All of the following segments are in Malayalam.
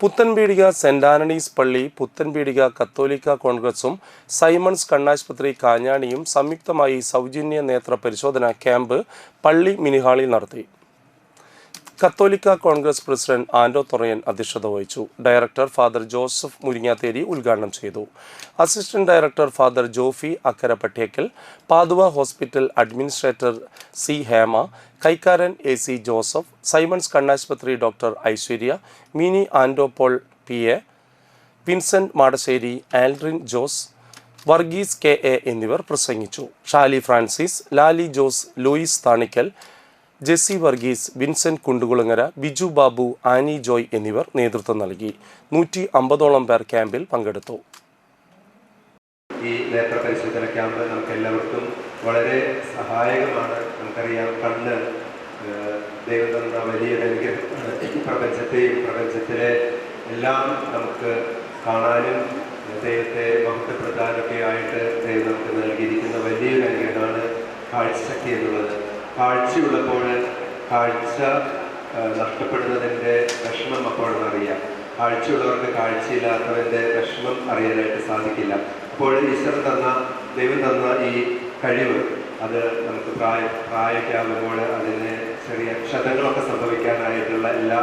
പുത്തൻപീടിക സെന്റ് ആന്റണീസ് പള്ളി പുത്തൻപീടിക കത്തോലിക്ക കോൺഗ്രസും സൈമൺസ് കണ്ണാശുപത്രി കാഞ്ഞാണിയും സംയുക്തമായി സൗജന്യ നേത്ര പരിശോധന ക്യാമ്പ് പള്ളി മിനിഹാളിൽ നടത്തി. കത്തോലിക്ക കോൺഗ്രസ് പ്രസിഡന്റ് ആൻഡോ തൊറയൻ അധ്യക്ഷത വഹിച്ചു. ഡയറക്ടർ ഫാദർ ജോസഫ് മുരിങ്ങാത്തേരി ഉദ്ഘാടനം ചെയ്തു. Assistant director father Jofy Akkara Pattekkal Padua hospital administrator C Hema കൈക്കാരൻ A C Joseph Symons കണ്ണാശുപത്രി doctor Aishwarya Mini Andopaul P A Vincent Madassery Aldrin Jose Varghese K A എന്നിവർ പ്രസംഗിച്ചു. Shali Francis Lali Jose Luis Thanikkal Jessy Varghese Vincent Kundukulangara Biju Babu Annie Joy എന്നിവർ നേതൃത്വം നൽകി. നൂറ്റി അമ്പതോളം പേർ ക്യാമ്പിൽ പങ്കെടുത്തു. ഈ നേത്ര പരിശോധന ക്യാമ്പ് നമുക്ക് എല്ലാവർക്കും വളരെ സഹായകമാണ്. നമുക്കറിയാം കണ്ണ് ദൈവം തന്ന വലിയൊരു അനുഗ്രഹമാണ്. പ്രപഞ്ചത്തെയും പ്രപഞ്ചത്തിലെ എല്ലാം നമുക്ക് കാണാനും ദൈവത്തെ മഹത്വപ്പെടുത്താനൊക്കെ ആയിട്ട് ദൈവം നമുക്ക് നൽകിയിരിക്കുന്ന വലിയൊരു അനുഗ്രഹമാണ് കാഴ്ചശക്തി എന്നുള്ളത്. കാഴ്ചയുള്ളപ്പോൾ കാഴ്ച നഷ്ടപ്പെടുന്നതിന്റെ വിഷമം അപ്പോഴാണ് അറിയാം. കാഴ്ചയുള്ളവർക്ക് കാഴ്ചയില്ലാത്തവന്റെ വിഷമം അറിയാനായിട്ട് സാധിക്കില്ല. അപ്പോൾ ഈശ്വരൻ തന്ന ദൈവം തന്ന ഈ കഴിവ് അത് നമുക്ക് പ്രായ പ്രായമൊക്കെയാകുമ്പോൾ അതിന് ചെറിയ ക്ഷതങ്ങളൊക്കെ സംഭവിക്കാനായിട്ടുള്ള എല്ലാ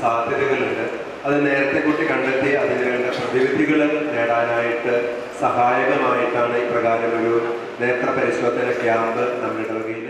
സാധ്യതകളുണ്ട്. അത് നേരത്തെ കൂട്ടി കണ്ടെത്തി അതിന് വേണ്ട പ്രതിവിധികൾ നേടാനായിട്ട് സഹായകമായിട്ടാണ് ഇപ്രകാരം ഒരു നേത്ര പരിശോധന ക്യാമ്പ് നമ്മുടെ ഇടവകയിൽ